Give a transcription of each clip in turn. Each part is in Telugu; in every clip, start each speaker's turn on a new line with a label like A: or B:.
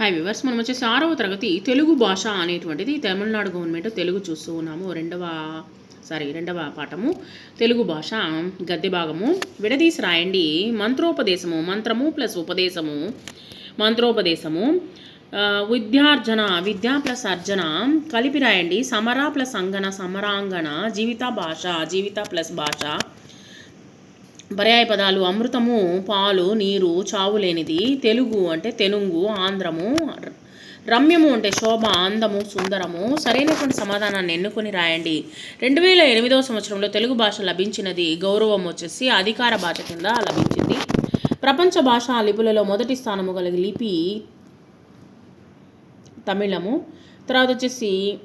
A: హాయ్ వివర్స్ మనం వచ్చేసి ఆరవ తరగతి తెలుగు భాష అనేటువంటిది తమిళనాడు గవర్నమెంట్ తెలుగు చూస్తూ ఉన్నాము. రెండవ సారీ రెండవ పాఠము తెలుగు భాష గద్దె భాగము. విడదీసి రాయండి. మంత్రోపదేశము మంత్రము ప్లస్ ఉపదేశము మంత్రోపదేశము. విద్యార్జన విద్యా ప్లస్ అర్జన కలిపి రాయండి. సమర ప్లస్ అంగన సమరాంగన జీవిత భాష జీవిత ప్లస్ భాష. పర్యాయ పదాలు అమృతము పాలు నీరు చావు లేనిది. తెలుగు అంటే తెనుగు ఆంధ్రము ర- రమ్యము అంటే శోభ అందము సుందరము. సరైనటువంటి సమాధానాన్ని ఎన్నుకొని రాయండి. రెండు వేల ఎనిమిదవ సంవత్సరంలో తెలుగు భాష లభించినది గౌరవం వచ్చేసి అధికార భాష కింద లభించింది. ప్రపంచ భాషా లిపులలో మొదటి స్థానము గల లిపి తమిళము. తర్వాత వచ్చేసి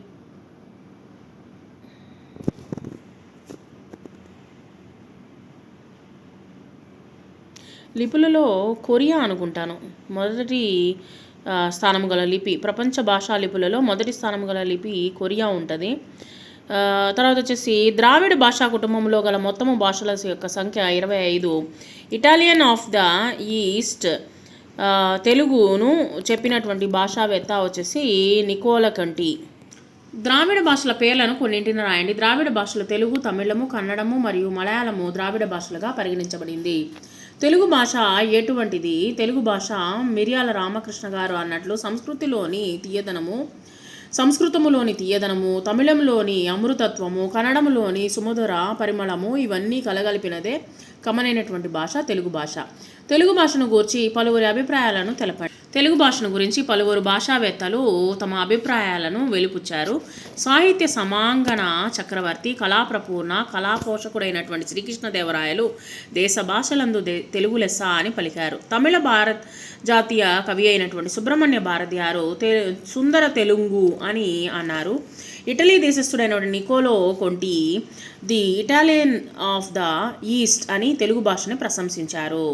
A: లిపులలో కొరియా అనుకుంటాను. మొదటి స్థానం గల లిపి ప్రపంచ భాషా లిపులలో మొదటి స్థానం గల లిపి కొరియా ఉంటుంది. తర్వాత వచ్చేసి ద్రావిడ భాషా కుటుంబంలో గల మొత్తము భాషల యొక్క సంఖ్య ఇరవై ఐదు. ఇటాలియన్ ఆఫ్ ద ఈస్ట్ తెలుగును చెప్పినటువంటి భాషావేత్త వచ్చేసి నికోల కంటి. ద్రావిడ భాషల పేర్లను కొన్నింటిని రాయండి. ద్రావిడ భాషలు తెలుగు తమిళము కన్నడము మరియు మలయాళము ద్రావిడ భాషలుగా పరిగణించబడింది. తెలుగు భాష ఎటువంటిది? తెలుగు భాష మిర్యాల రామకృష్ణ గారు అన్నట్లు సంస్కృతిలోని తీయదనము సంస్కృతములోని తీయదనము తమిళంలోని అమృతత్వము కన్నడములోని సుమధుర పరిమళము ఇవన్నీ కలగలిపినదే కమనైనటువంటి భాష తెలుగు భాష. తెలుగు భాషను గూర్చి పలువురి అభిప్రాయాలను తెలపండి. తెలుగు భాషను గురించి పలువురు భాషావేత్తలు తమ అభిప్రాయాలను వెలుపుచ్చారు. సాహిత్య సమాంగణ చక్రవర్తి కళాప్రపూర్ణ కళాపోషకుడైనటువంటి శ్రీకృష్ణదేవరాయలు దేశ భాషలందు దే తెలుగు లెస్స అని పలికారు. తమిళ భారత్ జాతీయ కవి అయినటువంటి సుబ్రహ్మణ్య భారతియారు తె సుందర తెలుగు అని అన్నారు. Italy దేశస్థుడైన Niccolo Conti the Italian of the east అని తెలుగు భాషను ప్రశంసించారు.